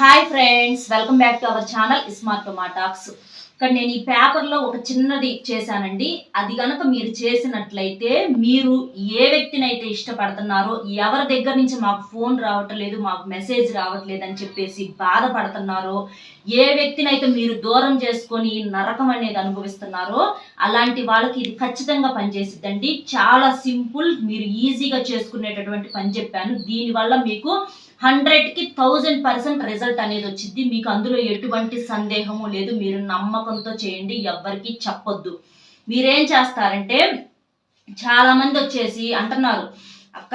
Hi friends. Friends welcome back to our channel smart టొమాటాక్స్ ఇక్కడ నేను ఈ పేపర్లో ఒక చిన్నది చేశానండి. అది గనక మీరు చేసినట్లయితే మీరు ఏ వ్యక్తిని అయితే ఇష్టపడుతున్నారో ఎవరి దగ్గర నుంచి మాకు ఫోన్ రావట్లేదు మాకు మెసేజ్ రావట్లేదు అని చెప్పేసి బాధపడుతున్నారో ఏ వ్యక్తిని అయితే మీరు దూరం చేసుకొని నరకం అనేది అనుభవిస్తున్నారో అలాంటి వాళ్ళకి ఇది ఖచ్చితంగా పనిచేసిద్దండి. చాలా సింపుల్ మీరు ఈజీగా చేసుకునేటటువంటి పని చెప్పాను. దీనివల్ల మీకు హండ్రెడ్కి థౌజండ్ పర్సెంట్ రిజల్ట్ అనేది వచ్చింది. మీకు అందులో ఎటువంటి సందేహము లేదు. మీరు నమ్మకంతో చేయండి. ఎవ్వరికి చెప్పొద్దు. మీరేం చేస్తారంటే చాలా మంది వచ్చేసి అంటున్నారు అక్క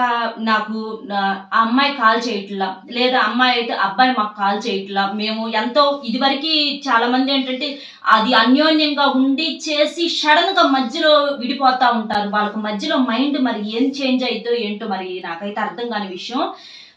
నాకు ఆ అమ్మాయి కాల్ చేయట్లా. లేదా అమ్మాయి అయితే అబ్బాయి మాకు కాల్ చేయట్లా. మేము ఎంతో ఇదివరకు చాలా మంది ఏంటంటే అది అన్యోన్యంగా ఉండి చేసి సడన్గా మధ్యలో విడిపోతా ఉంటారు. వాళ్ళకి మధ్యలో మైండ్ మరి ఏం చేంజ్ అవుతుందో ఏంటో మరి నాకైతే అర్థం కాని విషయం.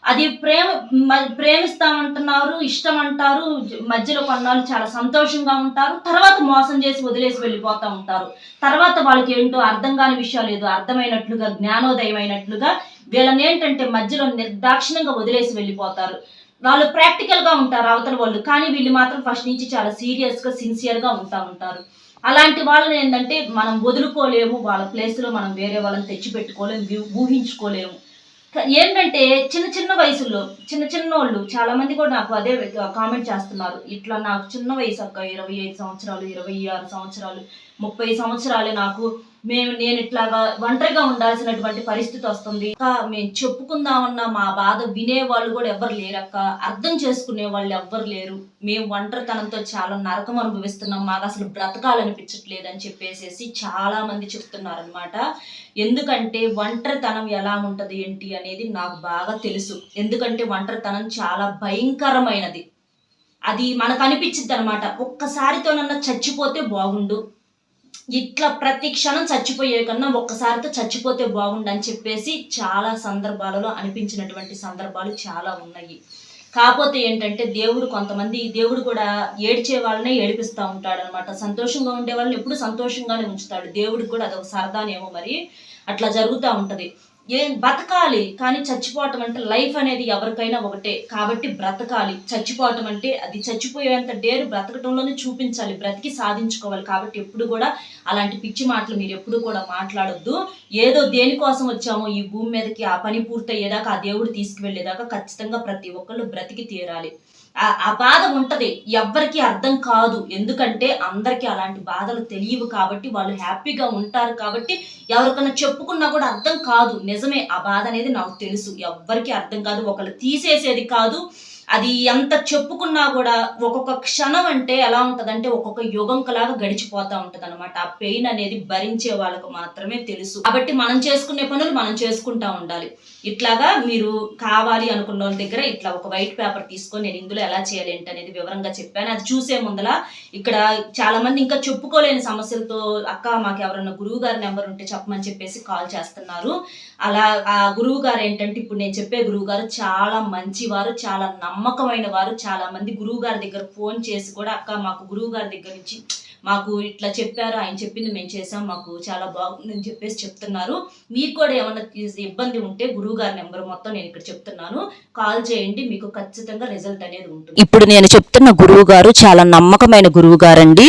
అది ప్రేమ మ- ప్రేమిస్తామంటున్నారు ఇష్టం అంటారు మధ్యలో కొన్నాళ్ళు చాలా సంతోషంగా ఉంటారు తర్వాత మోసం చేసి వదిలేసి వెళ్ళిపోతూ ఉంటారు. తర్వాత వాళ్ళకి ఏంటో అర్థం కాని విషయాలు ఏదో అర్థమైనట్లుగా జ్ఞానోదయం అయినట్లుగా వీళ్ళని ఏంటంటే మధ్యలో నిర్దాక్షిణ్యంగా వదిలేసి వెళ్ళిపోతారు. వాళ్ళు ప్రాక్టికల్గా ఉంటారు అవతల వాళ్ళు కానీ వీళ్ళు మాత్రం ఫస్ట్ నుంచి చాలా సీరియస్గా సిన్సియర్గా ఉంటా ఉంటారు. అలాంటి వాళ్ళని ఏంటంటే మనం వదులుకోలేము వాళ్ళ ప్లేస్లో మనం వేరే వాళ్ళని తెచ్చి పెట్టుకోలేము ఊహించుకోలేము. ఏంటంటే చిన్న చిన్న వయసులో చిన్న చిన్న వాళ్ళు చాలా మంది కూడా నాకు అదే కామెంట్ చేస్తున్నారు. ఇట్లా నాకు చిన్న వయసు అక్క ఇరవై ఐదు సంవత్సరాలు ఇరవై ఆరు సంవత్సరాలు ముప్పై సంవత్సరాలు నాకు మేము నేను ఇట్లాగా ఒంటరిగా ఉండాల్సినటువంటి పరిస్థితి వస్తుంది. అక్క, మేము చెప్పుకుందామన్నా మా బాధ వినే వాళ్ళు కూడా ఎవ్వరు లేరక్క. అర్థం చేసుకునే వాళ్ళు ఎవ్వరు లేరు. మేము ఒంటరితనంతో చాలా నరకం అనుభవిస్తున్నాం. మాకు అసలు బ్రతకాలనిపించట్లేదు అని చెప్పేసేసి చాలా మంది చెప్తున్నారు అనమాట ఎందుకంటే ఒంటరితనం ఎలా ఉంటది ఏంటి అనేది నాకు బాగా తెలుసు. ఎందుకంటే ఒంటరితనం చాలా భయంకరమైనది. అది మనకు అనిపించింది అనమాట ఒక్కసారితోనన్నా చచ్చిపోతే బాగుండు. ఇట్లా ప్రతి క్షణం చచ్చిపోయే కన్నా ఒక్కసారితో చచ్చిపోతే బాగుండు అని చెప్పేసి చాలా సందర్భాలలో అనిపించినటువంటి సందర్భాలు చాలా ఉన్నాయి. కాకపోతే ఏంటంటే దేవుడు కొంతమంది దేవుడు కూడా ఏడ్చే వాళ్ళనే ఏడిపిస్తూ ఉంటాడు అనమాట సంతోషంగా ఉండే వాళ్ళని ఎప్పుడు సంతోషంగానే ఉంచుతాడు. దేవుడికి కూడా అదొక సరదానేమో మరి అట్లా జరుగుతూ ఉంటుంది. ఏం బ్రతకాలి కానీ చచ్చిపోవటం అంటే లైఫ్ అనేది ఎవరికైనా ఒకటే. కాబట్టి బ్రతకాలి. చచ్చిపోవటం అంటే అది చచ్చిపోయేంత డేరు బ్రతకటంలోనే చూపించాలి బ్రతికి సాధించుకోవాలి. కాబట్టి ఎప్పుడు కూడా అలాంటి పిచ్చి మాటలు మీరు ఎప్పుడు కూడా మాట్లాడొద్దు. ఏదో దేనికోసం వచ్చామో ఈ భూమి మీదకి ఆ పని పూర్తయ్యేదాకా ఆ దేవుడు తీసుకువెళ్ళేదాకా ఖచ్చితంగా ప్రతి ఒక్కళ్ళు బ్రతికి తీరాలి. ఆ- ఆ బాధ ఉంటది. ఎవ్వరికి అర్థం కాదు. ఎందుకంటే అందరికీ అలాంటి బాధలు తెలియవు కాబట్టి వాళ్ళు హ్యాపీగా ఉంటారు కాబట్టి ఎవరికైనా చెప్పుకున్నా కూడా అర్థం కాదు. నిజమే ఆ బాధ అనేది నాకు తెలుసు. ఎవ్వరికి అర్థం కాదు. ఒకళ్ళు తీసేసేది కాదు. అది ఎంత చెప్పుకున్నా కూడా ఒక్కొక్క క్షణం అంటే ఎలా ఉంటదంటే ఒక్కొక్క యుగంకలాగా గడిచిపోతా ఉంటది అనమాట ఆ పెయిన్ అనేది భరించే వాళ్ళకు మాత్రమే తెలుసు. కాబట్టి మనం చేసుకునే పనులు మనం చేసుకుంటా ఉండాలి. ఇట్లాగా మీరు కావాలి అనుకున్న వాళ్ళ దగ్గర ఇట్లా ఒక వైట్ పేపర్ తీసుకొని నేను ఇందులో ఎలా చేయాలి ఏంటి అనేది వివరంగా చెప్పాను. అది చూసే ముందల ఇక్కడ చాలా మంది ఇంకా చెప్పుకోలేని సమస్యలతో అక్క మాకు ఎవరన్నా గురువు గారి నెంబర్ ఉంటే చెప్పమని చెప్పేసి కాల్ చేస్తున్నారు. అలా ఆ గురువు గారు ఏంటంటే ఇప్పుడు నేను చెప్పే గురువు గారు చాలా మంచివారు చాలా నమ్మకమైన వారు చాలా మంది గురువు గారి దగ్గర ఫోన్ చేసి కూడా అక్క మాకు గురువు గారి దగ్గర నుంచి మాకు ఇట్లా చెప్పారు ఆయన చెప్పింది మేము చేసాం మాకు చాలా బాగుందని చెప్పేసి చెప్తున్నారు. మీకు కూడా ఏమైనా ఇబ్బంది ఉంటే గురువు గారి నెంబర్ మొత్తం నేను ఇక్కడ చెప్తున్నాను. కాల్ చేయండి మీకు ఖచ్చితంగా రిజల్ట్ అనేది ఉంటుంది. ఇప్పుడు నేను చెప్తున్న గురువు గారు చాలా నమ్మకమైన గురువు గారండి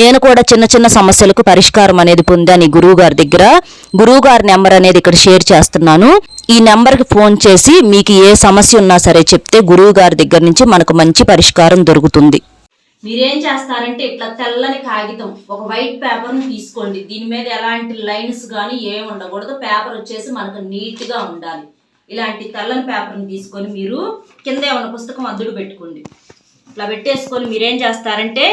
నేను కూడా చిన్న చిన్న సమస్యలకు పరిష్కారం అనేది పొందాను ఈ గురువు గారి దగ్గర. గురువు గారి నెంబర్ అనేది ఇక్కడ షేర్ చేస్తున్నాను. ఈ నెంబర్కి ఫోన్ చేసి మీకు ఏ సమస్య ఉన్నా సరే చెప్తే గురువు గారి దగ్గర నుంచి మనకు మంచి పరిష్కారం దొరుకుతుంది. మీరేం చేస్తారంటే ఇట్లా తెల్లని కాగితం ఒక వైట్ పేపర్ను తీసుకోండి. దీని మీద ఎలాంటి లైన్స్ కానీ ఏమి ఉండకూడదు. పేపర్ వచ్చేసి మనకు నీట్గా ఉండాలి. ఇలాంటి తెల్లని పేపర్ని తీసుకొని మీరు కింద ఏమన్నా పుస్తకం అద్దుడు పెట్టుకోండి. ఇట్లా పెట్టేసుకొని మీరేం చేస్తారంటే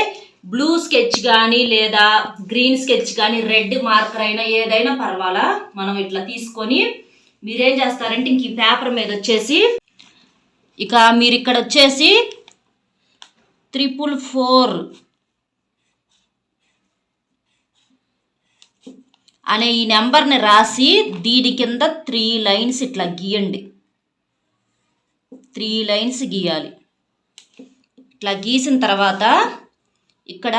బ్లూ స్కెచ్ కానీ లేదా గ్రీన్ స్కెచ్ కానీ రెడ్ మార్కర్ అయినా ఏదైనా పర్వాలా? మనం ఇట్లా తీసుకొని మీరేం చేస్తారంటే ఇంక ఈ పేపర్ మీద వచ్చేసి ఇక మీరు ఇక్కడ వచ్చేసి త్రిపుల్ ఫోర్ అనే ఈ నెంబర్ని రాసి దీని కింద త్రీ లైన్స్ ఇట్లా గీయండి. త్రీ లైన్స్ గీయాలి. ఇట్లా గీసిన తర్వాత ఇక్కడ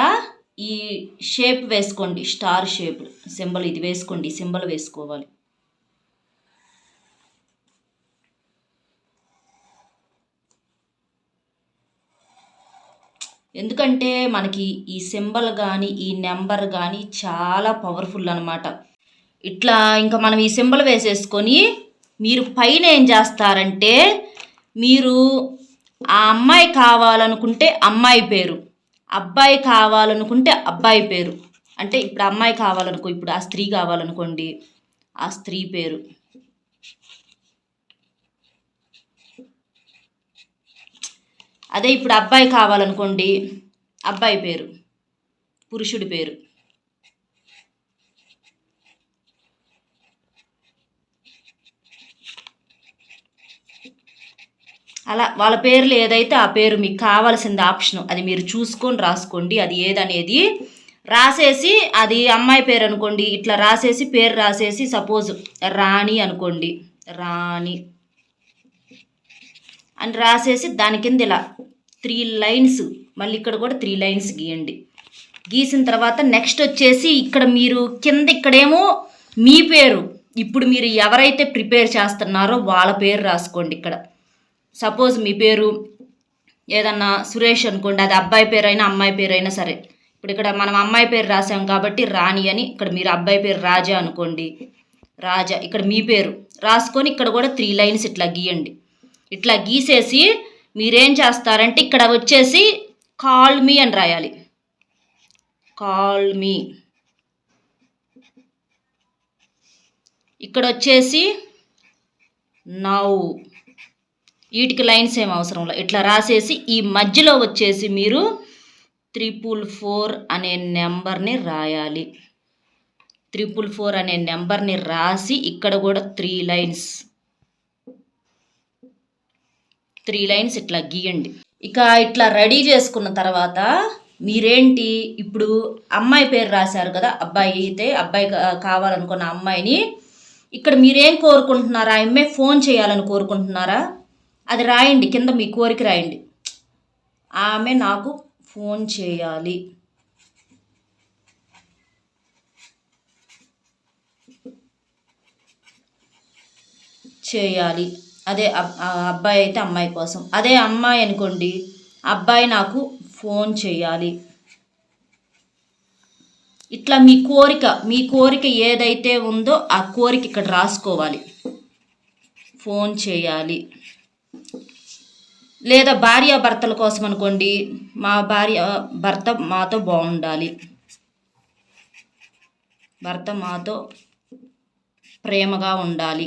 ఈ షేప్ వేసుకోండి స్టార్ షేప్ సింబల్ ఇది వేసుకోండి సింబల్ వేసుకోవాలి. ఎందుకంటే మనకి ఈ సింబల్ కానీ ఈ నెంబర్ కానీ చాలా పవర్ఫుల్ అనమాట ఇట్లా ఇంకా మనం ఈ సింబల్ వేసేసుకొని మీరు పైన ఏం చేస్తారంటే మీరు ఆ అమ్మాయి కావాలనుకుంటే అమ్మాయి పేరు. అబ్బాయి కావాలనుకుంటే అబ్బాయి పేరు. అంటే ఇప్పుడు అమ్మాయి కావాలనుకో ఇప్పుడు ఆ స్త్రీ కావాలనుకోండి ఆ స్త్రీ పేరు. అదే ఇప్పుడు అబ్బాయి కావాలనుకోండి అబ్బాయి పేరు పురుషుడి పేరు. అలా వాళ్ళ పేర్లు ఏదైతే ఆ పేరు మీకు కావాల్సింది ఆప్షన్ అది మీరు చూసుకొని రాసుకోండి. అది ఏదనేది రాసేసి అది అమ్మాయి పేరు అనుకోండి ఇట్లా రాసేసి పేరు రాసేసి సపోజ్ రాణి అనుకోండి. రాణి. అని రాసేసి దాని కింద ఇలా త్రీ లైన్స్ మళ్ళీ ఇక్కడ కూడా త్రీ లైన్స్ గీయండి. గీసిన తర్వాత నెక్స్ట్ వచ్చేసి ఇక్కడ మీరు కింద ఇక్కడేమో మీ పేరు. ఇప్పుడు మీరు ఎవరైతే ప్రిపేర్ చేస్తున్నారో వాళ్ళ పేరు రాసుకోండి ఇక్కడ. సపోజ్ మీ పేరు ఏదన్నా సురేష్ అనుకోండి అది అబ్బాయి పేరు అయినా అమ్మాయి పేరు అయినా సరే. ఇప్పుడు ఇక్కడ మనం అమ్మాయి పేరు రాసాం కాబట్టి రాణి అని ఇక్కడ మీరు అబ్బాయి పేరు రాజా అనుకోండి. రాజా ఇక్కడ మీ పేరు. రాసుకొని ఇక్కడ కూడా త్రీ లైన్స్ ఇట్లా గీయండి. ఇట్లా గీసేసి మీరేం చేస్తారంటే ఇక్కడ వచ్చేసి కాల్ మీ అని రాయాలి. కాల్ మీ ఇక్కడ వచ్చేసి నౌ వీటికి లైన్స్ ఏం అవసరం లేదు ఇట్లా రాసేసి ఈ మధ్యలో వచ్చేసి మీరు త్రిపుల్ ఫోర్ అనే నెంబర్ని రాయాలి. త్రిపుల్ ఫోర్ అనే నెంబర్ని రాసి ఇక్కడ కూడా త్రీ లైన్స్. త్రీ లైన్స్ ఇట్లా గీయండి. ఇక ఇట్లా రెడీ చేసుకున్న తర్వాత మీరేంటి? ఇప్పుడు అమ్మాయి పేరు రాశారు కదా అబ్బాయి అయితే అబ్బాయి కా- కావాలనుకున్న అమ్మాయిని. ఇక్కడ మీరేం కోరుకుంటున్నారా? ఆ అమ్మాయి ఫోన్ చేయాలని కోరుకుంటున్నారా? అది రాయండి కింద మీ కోరిక రాయండి. ఆమె నాకు ఫోన్ చేయాలి. చేయాలి. అదే అబ్- ఆ అబ్బాయి అయితే అమ్మాయి కోసం. అదే అమ్మాయి అనుకోండి అబ్బాయి నాకు ఫోన్ చేయాలి. ఇట్లా మీ కోరిక మీ కోరిక ఏదైతే ఉందో ఆ కోరిక ఇక్కడ రాసుకోవాలి. ఫోన్ చేయాలి. లేదా భార్య భర్తల కోసం అనుకోండి మా భార్య భర్త మాతో బాగుండాలి. భర్త మాతో ప్రేమగా ఉండాలి.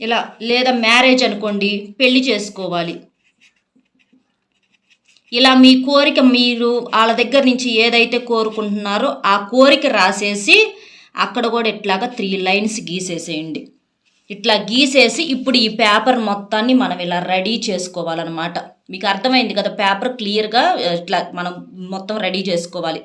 ఇలా లేదా మ్యారేజ్ అనుకోండి పెళ్ళి చేసుకోవాలి. ఇలా మీ కోరిక మీరు వాళ్ళ దగ్గర నుంచి ఏదైతే కోరుకుంటున్నారో ఆ కోరిక రాసేసి అక్కడ కూడా ఇట్లాగా త్రీ లైన్స్ గీసేసేయండి. ఇట్లా గీసేసి ఇప్పుడు ఈ పేపర్ మొత్తాన్ని మనం ఇలా రెడీ చేసుకోవాలన్నమాట. మీకు అర్థమైంది కదా పేపర్ క్లియర్గా ఇట్లా మనం మొత్తం రెడీ చేసుకోవాలి.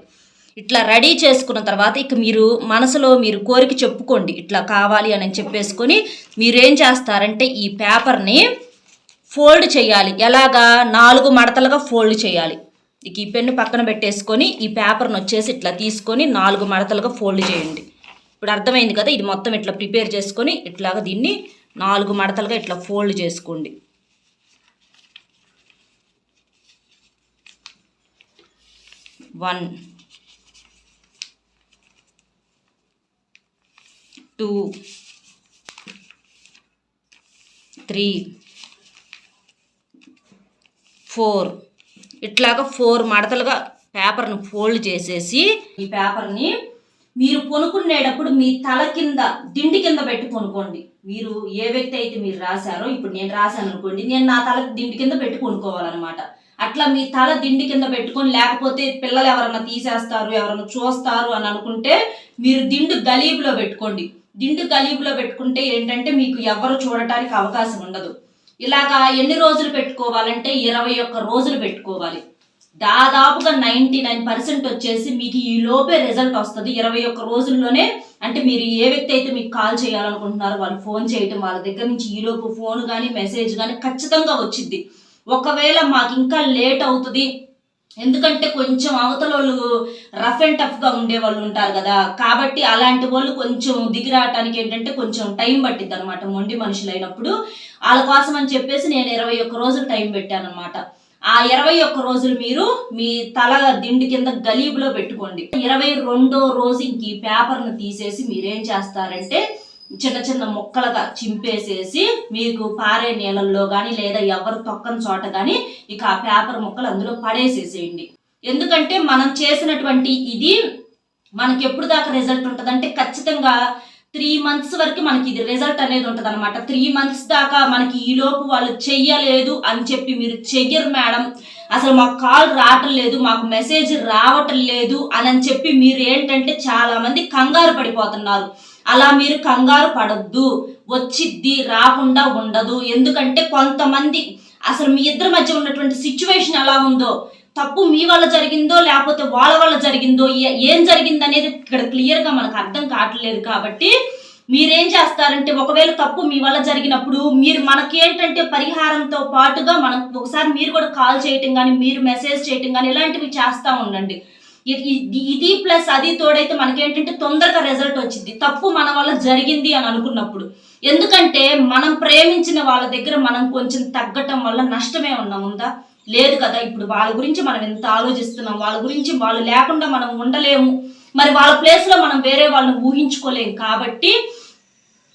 ఇట్లా రెడీ చేసుకున్న తర్వాత ఇక మీరు మనసులో మీరు కోరిక చెప్పుకోండి ఇట్లా కావాలి అని చెప్పేసుకొని మీరేం చేస్తారంటే ఈ పేపర్ని ఫోల్డ్ చేయాలి. ఎలాగా? నాలుగు మడతలుగా ఫోల్డ్ చేయాలి. ఇక ఈ పెన్ను పక్కన పెట్టేసుకొని ఈ పేపర్ని వచ్చేసి ఇట్లా తీసుకొని నాలుగు మడతలుగా ఫోల్డ్ చేయండి. ఇప్పుడు అర్థమైంది కదా ఇది మొత్తం ఇట్లా ప్రిపేర్ చేసుకొని ఇట్లాగా దీన్ని నాలుగు మడతలుగా ఇట్లా ఫోల్డ్ చేసుకోండి. One two three four. ఇట్లాగా ఫోర్ మడతలుగా పేపర్ను ఫోల్డ్ చేసేసి ఈ పేపర్ని మీరు కొనుక్కునేటప్పుడు మీ తల కింద దిండి కింద పెట్టి పొనుకోండి. మీరు ఏ వ్యక్తి అయితే మీరు రాశారో ఇప్పుడు నేను రాశాను అనుకోండి నేను నా తల దిండి కింద పెట్టి కొనుక్కోవాలన్నమాట అట్లా మీ తల దిండి కింద పెట్టుకొని లేకపోతే పిల్లలు ఎవరన్నా తీసేస్తారు ఎవరన్నా చూస్తారు అని అనుకుంటే మీరు దిండు గలీబులో పెట్టుకోండి. దిండు గలీబులో పెట్టుకుంటే ఏంటంటే మీకు ఎవరు చూడటానికి అవకాశం ఉండదు. ఇలాగా ఎన్ని రోజులు పెట్టుకోవాలంటే ఇరవై ఒక్క రోజులు పెట్టుకోవాలి. దాదాపుగా నైంటీ నైన్ పర్సెంట్ వచ్చేసి మీకు ఈ లోపే రిజల్ట్ వస్తుంది. ఇరవై ఒక్క రోజుల్లోనే అంటే మీరు ఏ వ్యక్తి అయితే మీకు కాల్ చేయాలనుకుంటున్నారో వాళ్ళు ఫోన్ చేయటం వాళ్ళ దగ్గర నుంచి ఈ లోపు ఫోన్ కానీ మెసేజ్ కానీ ఖచ్చితంగా వచ్చింది ఒకవేళ మాకు ఇంకా లేట్ అవుతుంది ఎందుకంటే కొంచెం అవతల వాళ్ళు రఫ్ అండ్ టఫ్గా ఉండే వాళ్ళు ఉంటారు కదా. కాబట్టి అలాంటి వాళ్ళు కొంచెం దిగిరావటానికి ఏంటంటే కొంచెం టైం పట్టిద్ది అనమాట మొండి మనుషులు అయినప్పుడు వాళ్ళ కోసం అని చెప్పేసి నేను ఇరవై ఒక్క రోజులు టైం పెట్టాను అనమాట ఆ ఇరవై ఒక్క రోజులు మీరు మీ తల దిండి కింద గలీబులో పెట్టుకోండి. ఇరవై రెండో రోజు ఇంక ఈ పేపర్ను తీసేసి మీరేం చేస్తారంటే చిన్న చిన్న ముక్కలుగా చింపేసేసి మీకు పారే నీళ్ళల్లో కానీ లేదా ఎవరు తొక్కని చోట కానీ ఇక ఆ పేపర్ ముక్కలు అందులో పడేసేసేయండి. ఎందుకంటే మనం చేసినటువంటి ఇది మనకి ఎప్పుడు దాకా రిజల్ట్ ఉంటుందంటే ఖచ్చితంగా త్రీ మంత్స్ వరకు మనకి ఇది రిజల్ట్ అనేది ఉంటుంది అనమాట త్రీ మంత్స్ దాకా మనకి ఈ లోపు వాళ్ళు చెయ్యలేదు అని చెప్పి మీరు చెయ్యరు మేడం. అసలు మాకు కాల్ రావటం లేదు మాకు మెసేజ్ రావటం లేదు అని అని చెప్పి మీరు ఏంటంటే చాలా మంది కంగారు పడిపోతున్నారు. అలా మీరు కంగారు పడద్దు వచ్చిద్ది రాకుండా ఉండదు. ఎందుకంటే కొంతమంది అసలు మీ ఇద్దరి మధ్య ఉన్నటువంటి సిచ్యువేషన్ ఎలా ఉందో తప్పు మీ వల్ల జరిగిందో లేకపోతే వాళ్ళ వల్ల జరిగిందో ఏ- ఏం జరిగింది అనేది ఇక్కడ క్లియర్గా మనకు అర్థం కావట్లేదు కాబట్టి మీరేం చేస్తారంటే ఒకవేళ తప్పు మీ వల్ల జరిగినప్పుడు మీరు మనకేంటంటే పరిహారంతో పాటుగా మనం ఒకసారి మీరు కూడా కాల్ చేయటం కానీ మీరు మెసేజ్ చేయటం కానీ ఇలాంటివి చేస్తూ ఉండండి. ఇది- ప్లస్ అది తోడైతే మనకేంటంటే తొందరగా రిజల్ట్ వచ్చింది తప్పు మన వల్ల జరిగింది అని అనుకున్నప్పుడు. ఎందుకంటే మనం ప్రేమించిన వాళ్ళ దగ్గర మనం కొంచెం తగ్గటం వల్ల నష్టమే ఉన్నా ఉందా లేదు కదా ఇప్పుడు వాళ్ళ గురించి మనం ఎంత ఆలోచిస్తున్నాం? వాళ్ళ గురించి వాళ్ళు లేకుండా మనం ఉండలేము. మరి వాళ్ళ ప్లేస్లో మనం వేరే వాళ్ళని ఊహించుకోలేము కాబట్టి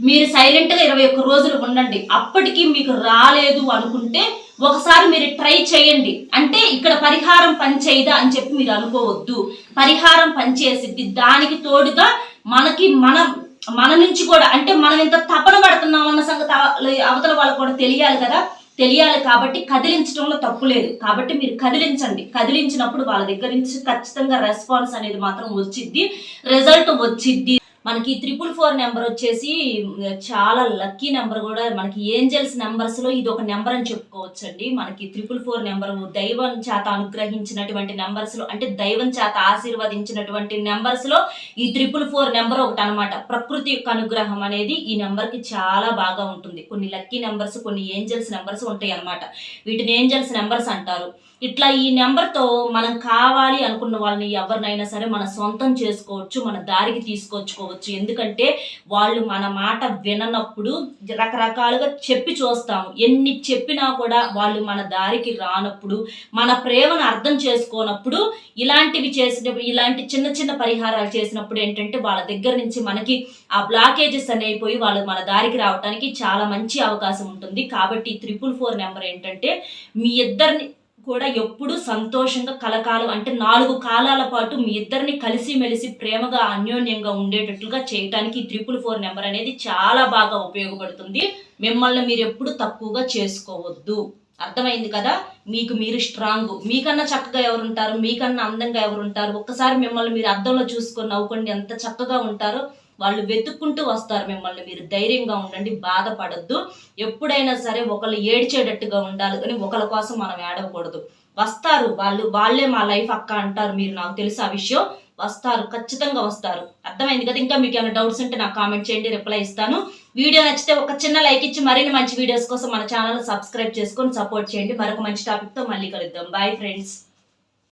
మీరు సైలెంట్గా ఇరవై ఒక్క రోజులు ఉండండి. అప్పటికి మీకు రాలేదు అనుకుంటే ఒకసారి మీరు ట్రై చేయండి. అంటే ఇక్కడ పరిహారం పనిచేయదా అని చెప్పి మీరు అనుకోవద్దు. పరిహారం పనిచేసిద్ది. దానికి తోడుగా మనకి మనం మన నుంచి కూడా అంటే మనం ఇంత తపన పడుతున్నాం అన్న సంగతి అవతల వాళ్ళకు కూడా తెలియాలి కదా. తెలియాలి కాబట్టి కదిలించడంలో తప్పు లేదు. కాబట్టి మీరు కదిలించండి. కదిలించినప్పుడు వాళ్ళ దగ్గర నుంచి ఖచ్చితంగా రెస్పాన్స్ అనేది మాత్రం వచ్చిద్ది. రిజల్ట్ వచ్చిద్ది. మనకి త్రిపుల్ ఫోర్ నెంబర్ వచ్చేసి చాలా లక్కీ నెంబర్ కూడా. మనకి ఏంజల్స్ నెంబర్స్లో ఇది ఒక నెంబర్ అని చెప్పుకోవచ్చండి. మనకి త్రిపుల్ ఫోర్ నెంబర్ దైవం చేత అనుగ్రహించినటువంటి నెంబర్స్లో అంటే దైవం చేత ఆశీర్వదించినటువంటి నెంబర్స్లో ఈ త్రిపుల్ ఫోర్ నెంబర్ ఒకటి అనమాట ప్రకృతి యొక్క అనుగ్రహం అనేది ఈ నెంబర్కి చాలా బాగా ఉంటుంది. కొన్ని లక్కీ నెంబర్స్ కొన్ని ఏంజల్స్ నెంబర్స్ ఉంటాయి అన్నమాట వీటిని ఏంజల్స్ నెంబర్స్ అంటారు. ఇట్లా ఈ నెంబర్తో మనం కావాలి అనుకున్న వాళ్ళని ఎవరినైనా సరే మన సొంతం చేసుకోవచ్చు మన దారికి తీసుకొచ్చుకోవచ్చు ఎందుకంటే వాళ్ళు మన మాట విననప్పుడు రకరకాలుగా చెప్పి చూస్తాము. ఎన్ని చెప్పినా కూడా వాళ్ళు మన దారికి రానప్పుడు మన ప్రేమను అర్థం చేసుకోనప్పుడు ఇలాంటివి చేసినప్పుడు ఇలాంటి చిన్న చిన్న పరిహారాలు చేసినప్పుడు ఏంటంటే వాళ్ళ దగ్గర నుంచి మనకి ఆ బ్లాకేజెస్ అనేవి పోయి వాళ్ళు మన దారికి రావడానికి చాలా మంచి అవకాశం ఉంటుంది. కాబట్టి త్రిపుల్ ఫోర్ నెంబర్ ఏంటంటే మీ ఇద్దరిని కూడా ఎప్పుడూ సంతోషంగా కలకాలం అంటే నాలుగు కాలాల పాటు మీ ఇద్దరిని కలిసిమెలిసి ప్రేమగా అన్యోన్యంగా ఉండేటట్లుగా చేయటానికి త్రిపుల్ ఫోర్ నెంబర్ అనేది చాలా బాగా ఉపయోగపడుతుంది. మిమ్మల్ని మీరు ఎప్పుడు తక్కువగా చేసుకోవద్దు. అర్థమైంది కదా? మీకు మీరు స్ట్రాంగ్. మీకన్నా చక్కగా ఎవరుంటారు? మీకన్నా అందంగా ఎవరుంటారు? ఒక్కసారి మిమ్మల్ని మీరు అర్థంలో చూసుకొని నవ్వుకోండి. ఎంత చక్కగా ఉంటారో వాళ్ళు వెతుక్కుంటూ వస్తారు మిమ్మల్ని. మీరు ధైర్యంగా ఉండండి బాధపడద్దు. ఎప్పుడైనా సరే ఒకళ్ళు ఏడ్చేటట్టుగా ఉండాలి కానీ ఒకళ్ళ కోసం మనం ఏడవకూడదు. వస్తారు వాళ్ళు. వాళ్ళే మా లైఫ్ అక్క అంటారు మీరు. నాకు తెలుసు ఆ విషయం. వస్తారు. ఖచ్చితంగా వస్తారు. అర్థమైంది కదా? ఇంకా మీకు ఏమైనా డౌట్స్ ఉంటే నాకు కామెంట్ చేయండి. రిప్లై ఇస్తాను. వీడియో నచ్చితే ఒక చిన్న లైక్ ఇచ్చి మరిన్ని మంచి వీడియోస్ కోసం మన ఛానల్ సబ్స్క్రైబ్ చేసుకొని సపోర్ట్ చేయండి. మరొక మంచి టాపిక్తో మళ్ళీ కలుద్దాం. Bye friends